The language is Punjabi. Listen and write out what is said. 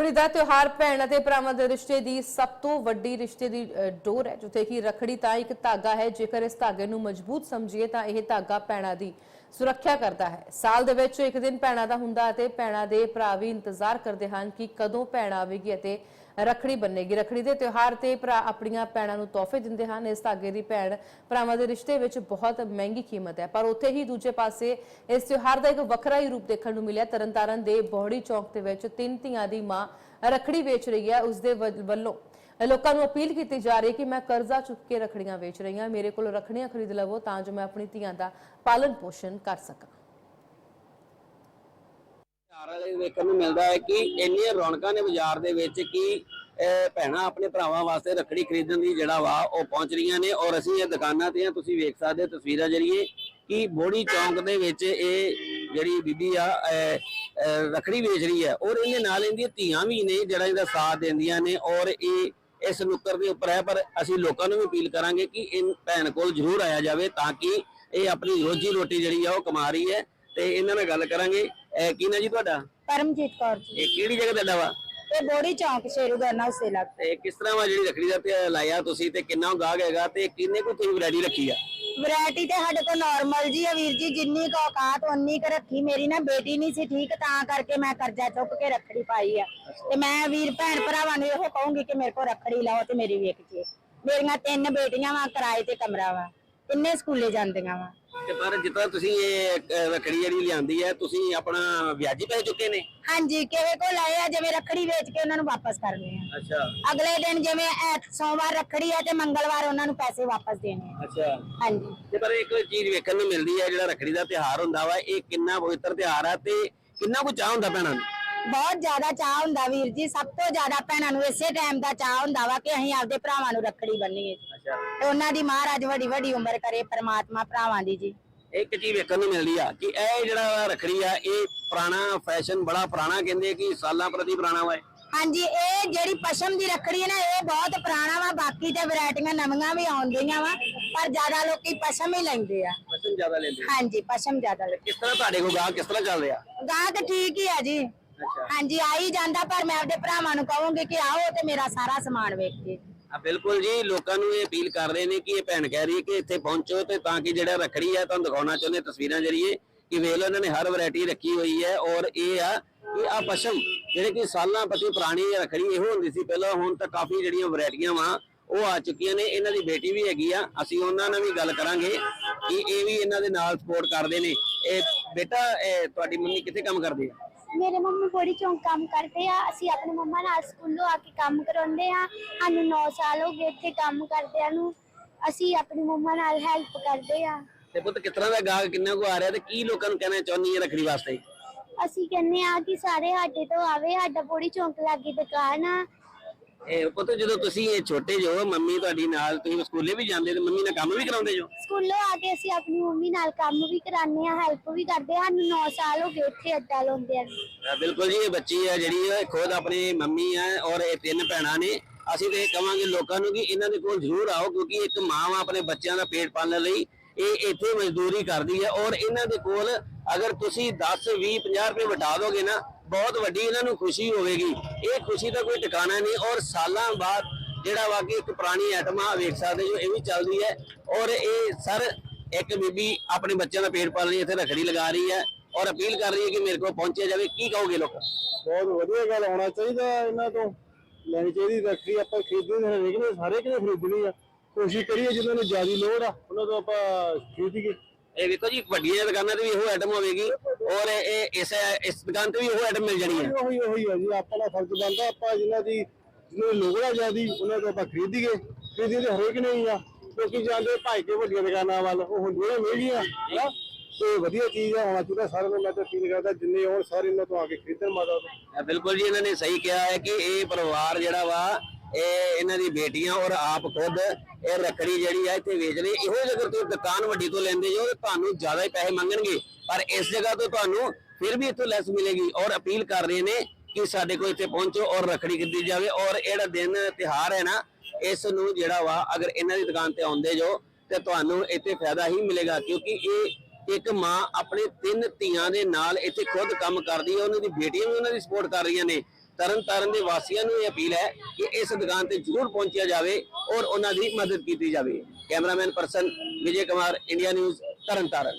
ਰੱਖੜੀ ਦਾ ਤਿਉਹਾਰ ਭੈਣ ਅਤੇ ਭਰਾਵਾਂ ਦੇ ਰਿਸ਼ਤੇ ਦੀ ਸਭ ਤੋਂ ਵੱਡੀ ਰਿਸ਼ਤੇ ਦੀ ਡੋਰ ਹੈ, ਜਿੱਥੇ ਕਿ ਰੱਖੜੀ ਤਾਂ ਇੱਕ ਧਾਗਾ ਹੈ, ਜੇਕਰ ਇਸ ਧਾਗੇ ਨੂੰ ਮਜ਼ਬੂਤ ਸਮਝੀਏ ਤਾਂ ਇਹ ਧਾਗਾ ਭੈਣਾਂ ਦੀ ਸੁਰੱਖਿਆ ਕਰਦਾ ਹੈ। ਸਾਲ ਦੇ ਵਿੱਚ ਇੱਕ ਦਿਨ ਭੈਣਾਂ ਦਾ ਹੁੰਦਾ ਅਤੇ ਭੈਣਾਂ ਦੇ ਭਰਾ ਵੀ ਇੰਤਜ਼ਾਰ ਕਰਦੇ ਹਨ ਕਿ ਕਦੋਂ ਭੈਣ ਆਵੇਗੀ ਅਤੇ ਰੱਖੜੀ ਬੰਨੇਗੀ। ਰੱਖੜੀ ਦੇ ਤਿਉਹਾਰ ਤੇ ਭਰਾ ਆਪਣੀਆਂ ਭੈਣਾਂ ਨੂੰ ਤੋਹਫੇ ਦਿੰਦੇ ਹਨ। ਇਸ ਧਾਗੇ ਦੀ ਭੈਣ ਭਰਾਵਾਂ ਦੇ ਰਿਸ਼ਤੇ ਵਿੱਚ ਬਹੁਤ ਮਹਿੰਗੀ ਕੀਮਤ ਹੈ। ਪਰ ਉੱਥੇ ਹੀ ਦੂਜੇ ਪਾਸੇ ਇਸ ਤਿਉਹਾਰ ਦਾ ਇੱਕ ਵੱਖਰਾ ਹੀ ਰੂਪ ਦੇਖਣ ਨੂੰ ਮਿਲਿਆ। ਤਰਨਤਾਰਨ ਦੇ ਬੋਹੜੀ ਚੌਕ ਦੇ ਵਿੱਚ ਤਿੰਨ ਧੀਆਂ ਦੀ ਮਾਂ ਰੱਖੜੀ ਵੇਚ ਰਹੀ ਹੈ। ਉਸ ਦੇ ਵੱਲੋਂ ਲੋਕਾਂ ਨੂੰ ਅਪੀਲ ਕੀਤੀ ਜਾ ਰਹੀ ਕਿ ਮੈਂ ਕਰਜ਼ਾ ਚੁੱਕ ਕੇ ਰੱਖੜੀਆਂ ਵੇਚ ਰਹੀ ਹਾਂ। ਮੇਰੇ ਕੋਲ ਰੱਖੜੀਆਂ ਖਰੀਦ ਲਵੋ ਤਾਂ ਜੋ ਮੈਂ ਆਪਣੀ ਧੀਆਂ ਦਾ ਪਾਲਣ ਪੋਸ਼ਣ ਕਰ ਸਕਾਂ। ਬਾਜ਼ਾਰ ਵੇਖਣ ਨੂੰ ਮਿਲਦਾ ਹੈ ਕਿ ਇੰਨੀਆਂ ਰੌਣਕਾਂ ਨੇ ਬਾਜ਼ਾਰ ਦੇ ਵਿੱਚ ਕਿ ਅਹ, ਆਪਣੇ ਭਰਾਵਾਂ ਵਾਸਤੇ ਰੱਖੜੀ ਖਰੀਦਣ ਦੀ ਜਿਹੜਾ ਵਾ ਉਹ ਪਹੁੰਚ ਰਹੀਆਂ ਨੇ ਔਰ ਅਸੀਂ ਇਹ ਦੁਕਾਨਾਂ ਤੇ ਆ ਤੁਸੀਂ ਵੇਖ ਸਕਦੇ ਹੋ ਤਸਵੀਰਾਂ ਜਰੀਏ ਕਿ ਬੋੜੀ ਚੌਂਕ ਦੇ ਵਿੱਚ ਇਹ ਜਿਹੜੀ ਬੀਬੀ ਆ ਰੱਖੜੀ ਵੇਚ ਰਹੀ ਹੈ ਔਰ ਇਹਦੇ ਨਾਲ ਇਹਦੀਆਂ ਧੀਆਂ ਵੀ ਨੇ ਜਿਹੜਾ ਇਹਦਾ ਸਾਥ ਦਿੰਦੀਆਂ ਨੇ ਔਰ ਇਹ ਇਸ ਨੁੱਕਰ ਦੇ ਉੱਪਰ ਹੈ ਪਰ ਅਸੀਂ ਲੋਕਾਂ ਨੂੰ ਵੀ ਅਪੀਲ ਕਰਾਂਗੇ ਕਿ ਇਹ ਭੈਣ ਕੋਲ ਜ਼ਰੂਰ ਆਇਆ ਜਾਵੇ ਤਾਂ ਕਿ ਇਹ ਆਪਣੀ ਰੋਜੀ ਰੋਟੀ ਜਿਹੜੀ ਆ ਉਹ ਕਮਾ ਰਹੀ ਹੈ ਤੇ ਇਹਨਾਂ ਨਾਲ ਗੱਲ ਕਰਾਂਗੇ। ਅਹ, ਕੀ ਨਾ ਜੀ ਤੁਹਾਡਾ? ਪਰਮਜੀਤ ਕੌਰ ਜੀ। ਇਹ ਕਿਹੜੀ ਜਗ੍ਹਾ ਤੁਹਾਡਾ ਵਾ? ਇਹ ਬੋੜੀ ਚੌਂਕ ਸ਼ੇਰੂ ਗਰਨਾ ਉਸੇ ਲੱਗ ਤੇ ਕਿਸ ਤਰ੍ਹਾਂ ਵਾ ਜਿਹੜੀ ਰੱਖੜੀ ਦਾ ਤੇ ਲਾਇਆ ਤੁਸੀਂ ਤੇ ਕਿੰਨਾ ਗਾਹਕ ਹੈਗਾ ਤੇ ਕਿੰਨੇ ਕੁ ਤੁਸੀਂ ਵੈਰਾਈਟੀ ਰੱਖੀ ਆ? ਵੈਰਾਈਟੀ ਤੇ ਸਾਡੇ ਕੋਲ ਨਾਰਮਲ ਜੀ ਆ ਵੀਰ ਜੀ ਜਿੰਨੀ ਕੁ ਔਕਾਤ ਉਨੀ ਕੁ ਰੱਖੀ। ਮੇਰੀ ਨਾ ਬੇਟੀ ਨਹੀਂ ਸੀ ਠੀਕ ਤਾਂ ਕਰਕੇ ਮੈਂ ਕਰਜ਼ਾ ਚੁੱਕ ਕੇ ਰੱਖੜੀ ਪਾਈ ਆ। ਤੇ ਮੈਂ ਵੀਰ ਭੈਣ ਭਰਾਵਾਂ ਨੂੰ ਇਹ ਕਹੂੰਗੀ ਕਿ ਮੇਰੇ ਕੋਲ ਰੱਖੜੀ ਲਾਓ ਤੇ ਮੇਰੀ ਵੇਖ ਕੇ ਮੇਰੀਆਂ ਤਿੰਨ ਬੇਟੀਆਂ ਵਾ ਕਿਰਾਏ ਤੇ ਕਮਰਾ ਵਾ। ਤਿੰਨੇ ਸਕੂਲੇ ਜਾਂਦੀਆਂ ਵਾ। ਤੇ ਪਰ ਜਿੱਦਾਂ ਤੁਸੀਂ ਇਹ ਰੱਖੜੀ ਜਿਹੜੀ ਲਿਆਂਦੀ ਹੈ ਤੁਸੀਂ ਆਪਣਾ ਵਿਆਜੀ ਪੈ ਚੁੱਕੇ ਨੇ? ਹਾਂਜੀ ਕਿਸੇ ਕੋਲ ਆਏ ਆ ਜਿਵੇਂ ਰੱਖੜੀ ਵੇਚ ਕੇ ਉਹਨਾਂ ਨੂੰ ਵਾਪਸ ਕਰਨੇ ਆ। ਅੱਛਾ। ਅਗਲੇ ਦਿਨ ਜਿਵੇਂ ਐਤ ਸੋਮਵਾਰ ਰੱਖੜੀ ਆ ਤੇ ਮੰਗਲਵਾਰ ਉਹਨਾਂ ਨੂੰ ਪੈਸੇ ਵਾਪਸ ਦੇਣੇ ਆ। ਅੱਛਾ। ਹਾਂਜੀ। ਤੇ ਪਰ ਇੱਕ ਚੀਜ਼ ਵੇਖਣ ਨੂੰ ਮਿਲਦੀ ਹੈ ਜਿਹੜਾ ਰੱਖੜੀ ਦਾ ਤਿਉਹਾਰ ਹੁੰਦਾ ਵਾ ਇਹ ਕਿੰਨਾ ਪਵਿੱਤਰ ਤਿਉਹਾਰ ਆ ਤੇ ਕਿੰਨਾ ਕੁ ਚਾਹ ਹੁੰਦਾ ਭੈਣਾਂ ਨੂੰ? ਬਹੁਤ ਜ਼ਿਆਦਾ ਚਾਹ ਹੁੰਦਾ ਵੀਰ ਜੀ ਸਭ ਤੋਂ ਜ਼ਿਆਦਾ ਭੈਣਾਂ ਨੂੰ ਇਸੇ ਟਾਈਮ ਦਾ ਚਾਹ ਹੁੰਦਾ ਵਾ ਕਿ ਅਸੀਂ ਆਪਦੇ ਭਰਾਵਾਂ ਨੂੰ ਰੱਖੜੀ ਬੰਨੀਏ। ਅੱਛਾ। ਤੇ ਉਹਨਾਂ ਦੀ ਮਹਾਰਾਜ ਵੱਡੀ ਵੱਡੀ ਉਮਰ ਕਰੇ ਪ੍ਰਮਾਤਮਾ ਭਰਾਵਾਂ ਦੀ ਜੀ। ਇੱਕ ਚੀਜ਼ ਵੇਖਣ ਨੂੰ ਮਿਲਦੀ ਆ ਕਿ ਇਹ ਜਿਹੜਾ ਰੱਖੜੀ ਆ ਇਹ ਪੁਰਾਣਾ ਫੈਸ਼ਨ ਬੜਾ ਪੁਰਾਣਾ ਕਹਿੰਦੇ ਕਿ ਸਾਲਾਂ ਪ੍ਰਤੀ ਪੁਰਾਣਾ ਵਾ ਇਹ। ਹਾਂਜੀ ਇਹ ਜਿਹੜੀ ਪਸ਼ਮ ਦੀ ਰੱਖੜੀ ਹੈ ਨਾ ਇਹ ਬਹੁਤ ਪੁਰਾਣਾ ਵਾ ਬਾਕੀ ਤੇ ਵੈਰਾਈਟੀਆਂ ਨਵੀਆਂ ਵੀ ਆਉਂਦੀਆਂ ਵਾ ਪਰ ਜ਼ਿਆਦਾ ਲੋਕੀ ਪਸ਼ਮ ਹੀ ਲੈਂਦੇ ਆ। ਫੈਸ਼ਨ ਜ਼ਿਆਦਾ ਲੈਂਦੇ ਹਾਂਜੀ ਪਸ਼ਮ ਜ਼ਿਆਦਾ ਲੈਂਦੇ ਕਿਸ ਤਰ੍ਹਾਂ ਤੁਹਾਡੇ ਕੋਲ ਗਾਹਕ ਕਿਸ ਤਰ੍ਹਾਂ ਚੱਲ ਰਿਹਾ? ਗਾਹ ਤਾਂ ਠੀਕ ਹੀ ਆ ਜੀ। ਅੱਛਾ। ਹਾਂਜੀ ਆ ਹੀ ਜਾਂਦਾ ਪਰ ਮੈਂ ਆਪਦੇ ਭਰਾਵਾਂ ਨੂੰ ਕਹੂੰਗੀ ਕਿ ਆਓ ਤੇ ਮੇਰਾ ਸਾਰਾ ਸਮਾਨ ਵੇਖ ਕੇ। ਬਿਲਕੁਲ ਜੀ, ਲੋਕਾਂ ਨੂੰ ਇਹ ਅਪੀਲ ਕਰ ਰਹੇ ਨੇ ਕਿ ਇਹ ਭੈਣ ਕਹਿ ਰਹੀ ਹੈ ਕਿ ਇੱਥੇ ਪਹੁੰਚੋ ਤੇ ਤਾਂ ਕਿ ਜਿਹੜਾ ਰੱਖੜੀ ਆ, ਤੁਹਾਨੂੰ ਦਿਖਾਉਣਾ ਚਾਹੁੰਦੇ ਤਸਵੀਰਾਂ ਜਰੀਏ ਕਿ ਵੇਖ ਲਓ ਇਹਨਾਂ ਨੇ ਹਰ ਵੈਰਾਈਟੀ ਰੱਖੀ ਹੋਈ ਹੈ ਔਰ ਇਹ ਆ ਕਿ ਆ ਪਸ਼ਮ, ਜਿਹੜੇ ਕਿ ਸਾਲਾਂ ਪਤੀ ਪੁਰਾਣੀ ਰੱਖੜੀ ਇਹੋ ਹੁੰਦੀ ਸੀ, ਪਹਿਲਾਂ ਹੁਣ ਤਾਂ ਕਾਫੀ ਜਿਹੜੀਆਂ ਵੈਰਾਈਟੀਆਂ ਵਾ, ਉਹ ਆ ਚੁੱਕੀਆਂ ਨੇ, ਇਹਨਾਂ ਦੀ ਬੇਟੀ ਵੀ ਹੈਗੀ ਆ, ਅਸੀਂ ਉਹਨਾਂ ਨਾਲ ਵੀ ਗੱਲ ਕਰਾਂਗੇ ਕਿ ਇਹ ਵੀ ਇਹਨਾਂ ਦੇ ਨਾਲ ਸਪੋਰਟ ਕਰਦੇ ਨੇ। ਇਹ ਬੇਟਾ ਤੁਹਾਡੀ ਮੰਮੀ ਕਿੱਥੇ ਕੰਮ ਕਰਦੀ ਆ? ਮੇਰੇ ਮੰਮੀ ਬੜੀ ਚੌਂਕ ਕੰਮ ਕਰਦੇ ਆ। ਅਸੀਂ ਆਪਣੀ ਮੰਮਾ ਨਾਲ ਸਕੂਲੋਂ ਆ ਕੇ ਕੰਮ ਕਰਾਉਂਦੇ ਆ। ਸਾਨੂੰ 9 ਸਾਲ ਹੋ ਗਏ ਇੱਥੇ ਕੰਮ ਕਰਦਿਆਂ ਨੂੰ। ਅਸੀਂ ਆਪਣੀ ਮੰਮਾ ਨਾਲ ਹੈਲਪ ਕਰਦੇ ਆ। ਤੇ ਪੁੱਤ ਕਿਸ ਤਰ੍ਹਾਂ ਦਾ ਗਾਹਕ ਕਿੰਨਾ ਕੋ ਆ ਰਿਹਾ ਤੇ ਕੀ ਲੋਕਾਂ ਨੂੰ ਕਹਿਣਾ ਚਾਹੁੰਦੀ ਹੈ ਰੱਖੜੀ ਵਾਸਤੇ? ਅਸੀਂ ਕਹਿੰਦੇ ਆ ਕਿ ਸਾਰੇ ਸਾਡੇ ਤੋਂ ਆਵੇ ਸਾਡਾ ਬੜੀ ਚੌਂਕ ਲਾਗੇ ਦੁਕਾਨ ਆ। ਇਹ ਪੁੱਤ ਜਦੋਂ ਤੁਸੀਂ ਇਹ ਛੋਟੇ ਜੋ ਮੰਮੀ ਤੁਹਾਡੀ ਨਾਲ ਤੁਸੀਂ ਸਕੂਲੇ ਵੀ ਜਾਂਦੇ ਤੇ ਮੰਮੀ ਨਾਲ ਕੰਮ ਵੀ ਕਰਾਉਂਦੇ ਜੋ? ਸਕੂਲੋਂ ਆ ਕੇ ਅਸੀਂ ਆਪਣੀ ਮੰਮੀ ਨਾਲ ਕੰਮ ਵੀ ਕਰਾਉਂਦੇ ਆ ਹੈਲਪ ਵੀ ਕਰਦੇ ਆ ਸਾਨੂੰ 9 ਸਾਲ ਹੋ ਗਏ ਇੱਥੇ ਅੱਡਾ ਲਾਉਂਦੇ ਆ। ਅਹ ਬਿਲਕੁਲ ਜੀ ਇਹ ਬੱਚੀ ਹੈ ਜਿਹੜੀ ਇਹ ਖੁਦ ਆਪਣੀ ਮੰਮੀ ਹੈ ਔਰ ਇਹ ਤਿੰਨ ਭੈਣਾਂ ਨੇ। ਅਸੀਂ ਤੇ ਇਹ ਕਵਾਂਗੇ ਲੋਕਾਂ ਨੂੰ ਕਿ ਇਹਨਾਂ ਦੇ ਕੋਲ ਜ਼ਰੂਰ ਆਓ ਕਿਉਂਕਿ ਇੱਕ ਮਾਂ ਵਾ ਆਪਣੇ ਬੱਚਿਆਂ ਦਾ ਪੇਟ ਪਾਲਣ ਲਈ ਇਹ ਇੱਥੇ ਮਜ਼ਦੂਰੀ ਕਰਦੀ ਹੈ ਔਰ ਇਹਨਾਂ ਦੇ ਕੋਲ ਅਗਰ ਤੁਸੀਂ 10 20 50 ਰੁਪਏ ਵਟਾ ਦੋਗੇ ਨਾ ਬਹੁਤ ਵੱਡੀ ਇਹਨਾਂ ਨੂੰ ਖੁਸ਼ੀ ਹੋਵੇਗੀ। ਇਹ ਖੁਸ਼ੀ ਦਾ ਕੋਈ ਟਿਕਾਣਾ ਨਹੀਂ ਔਰ ਸਾਲਾਂ ਬਾਅਦ ਜਿਹੜਾ ਵਾ ਕਿ ਇੱਕ ਪੁਰਾਣੀ ਆਈਟਮ ਆ ਵੇਖ ਸਕਦੇ ਜੋ ਇਹ ਵੀ ਚੱਲਦੀ ਹੈ। ਔਰ ਇਹ ਸਰ ਇੱਕ ਬੀਬੀ ਆਪਣੇ ਬੱਚਿਆਂ ਦਾ ਪੇਟ ਪਾਲਣ ਲਈ ਇੱਥੇ ਰੱਖੜੀ ਲਗਾ ਰਹੀ ਹੈ ਔਰ ਅਪੀਲ ਕਰ ਰਹੀ ਹੈ ਕਿ ਮੇਰੇ ਕੋਲ ਪਹੁੰਚਿਆ ਜਾਵੇ। ਕੀ ਕਹੋਗੇ ਲੋਕ? ਬਹੁਤ ਵਧੀਆ ਗੱਲ ਆਉਣਾ ਚਾਹੀਦਾ ਇਹਨਾਂ ਤੋਂ। ਲੈਣੀ ਚਾਹੀਦੀ ਰੱਖੀ ਆਪਾਂ ਖਰੀਦਣੀ ਹੈ ਲੇਕਿਨ ਸਾਰੇ ਕਿਨੇ ਖਰੀਦਣੀ ਆ। ਕੋਸ਼ਿਸ਼ ਕਰੀਏ ਜਿਨ੍ਹਾਂ ਨੂੰ ਜ਼ਿਆਦਾ ਲੋੜ ਆ ਉਹਨਾਂ ਤੋਂ ਆਪਾਂ ਖਰੀਦੀਏ। ਇਹ ਵੇਖੋ ਜੀ ਵੱਡੀਆਂ ਦੁਕਾਨਾਂ ਤੇ ਵੀ ਇਹੋ ਆਈਟਮ ਹੋਵੇਗੀ। ਔਰ ਇਹ ਇਸ ਇਸ ਦੁਕਾਨ ਤੇ ਵੀ ਇਹੋ ਆਈਟਮ ਮਿਲ ਜਾਣੀ ਹੈ ਉਹੀ ਉਹੀ ਆ ਜੀ ਆਪਣਾ ਫਰਜ਼ ਬਣਦਾ ਆਪਾਂ ਜਿਨ੍ਹਾਂ ਦੀ ਜਿਹਨਾਂ ਦੀ ਆ ਜ਼ਿਆਦੀ ਉਹਨਾਂ ਤੋਂ ਆਪਾਂ ਖਰੀਦੀਏ। ਖਰੀਦੀਏ ਤੇ ਹਰੇਕ ਨਹੀਂ ਆ। ਕਿਉਂਕਿ ਜਾਂਦੇ ਭਾਈ ਕੇ ਵੱਡੀਆਂ ਦੁਕਾਨਾਂ ਵੱਲ ਉਹ ਹੁੰਦੀਆਂ ਮਹਿੰਗੀਆਂ ਹਨਾ? ਤੇ ਵਧੀਆ ਚੀਜ਼ ਆ ਹੋਣਾ ਚਾਹੀਦਾ ਸਾਰਿਆਂ ਨੂੰ ਮੈਂ ਤਾਂ ਅਪੀਲ ਕਰਦਾ ਜਿੰਨੇ ਆਉਣ ਸਾਰੇ ਇਹਨਾਂ ਤੋਂ ਆ ਕੇ ਖਰੀਦਣ ਮਾਤਾ ਤੋਂ। ਬਿਲਕੁਲ ਜੀ ਇਹਨਾਂ ਨੇ ਸਹੀ ਕਿਹਾ ਹੈ ਕਿ ਇਹ ਪਰਿਵਾਰ ਜਿਹੜਾ ਵਾ ਇਹ ਇਹਨਾਂ ਦੀ ਬੇਟੀਆਂ ਔਰ ਆਪ ਖੁਦ ਇਹ ਰੱਖੜੀ ਜਿਹੜੀ ਆ ਇੱਥੇ ਵੇਚ ਰਹੇ। ਇਹੋ ਜੇਕਰ ਤੁਸੀਂ ਦੁਕਾਨ ਵੱਡੀ ਤੋਂ ਲੈਂਦੇ ਜੋ ਤੁਹਾਨੂੰ ਜ਼ਿਆਦਾ ਹੀ ਪੈਸੇ ਮੰਗਣਗੇ। ਪਰ ਇਸ ਜਗ੍ਹਾ ਤੋਂ ਤੁਹਾਨੂੰ ਫਿਰ ਵੀ ਇੱਥੋਂ ਲੈਸ ਮਿਲੇਗੀ ਔਰ ਅਪੀਲ ਕਰ ਰਹੇ ਨੇ ਕਿ ਸਾਡੇ ਕੋਲ ਇੱਥੇ ਪਹੁੰਚੋ ਔਰ ਰੱਖੜੀ ਖਰੀਦੀ ਜਾਵੇ ਔਰ ਇਹ ਦਿਨ ਤਿਹਾਰ ਹੈ ਨਾ, ਇਸ ਨੂੰ ਜਿਹੜਾ ਵਾ ਅਗਰ ਇਹਨਾਂ ਦੀ ਦੁਕਾਨ ਤੇ ਆਉਂਦੇ ਜੋ, ਤੇ ਤੁਹਾਨੂੰ ਇੱਥੇ ਫਾਇਦਾ ਹੀ ਮਿਲੇਗਾ। ਕਿਉਂਕਿ ਇਹ ਇੱਕ ਮਾਂ ਆਪਣੇ ਤਿੰਨ ਧੀਆਂ ਦੇ ਨਾਲ ਇੱਥੇ ਖੁਦ ਕੰਮ ਕਰਦੀ ਹੈ, ਉਹਨਾਂ ਦੀ ਬੇਟੀਆਂ ਵੀ ਉਹਨਾਂ ਦੀ ਸਪੋਰਟ ਕਰ ਰਹੀਆਂ ਨੇ। ਤਰਨਤਾਰਨ ਦੇ ਵਾਸੀਆਂ ਨੂੰ ਇਹ ਅਪੀਲ ਹੈ ਕਿ ਇਸ ਦੁਕਾਨ ਤੇ ਜ਼ਰੂਰ ਪਹੁੰਚਿਆ ਜਾਵੇ ਔਰ ਉਹਨਾਂ ਦੀ ਮਦਦ ਕੀਤੀ ਜਾਵੇ। Cameraman person Vijay Kumar, India news Tarn Taran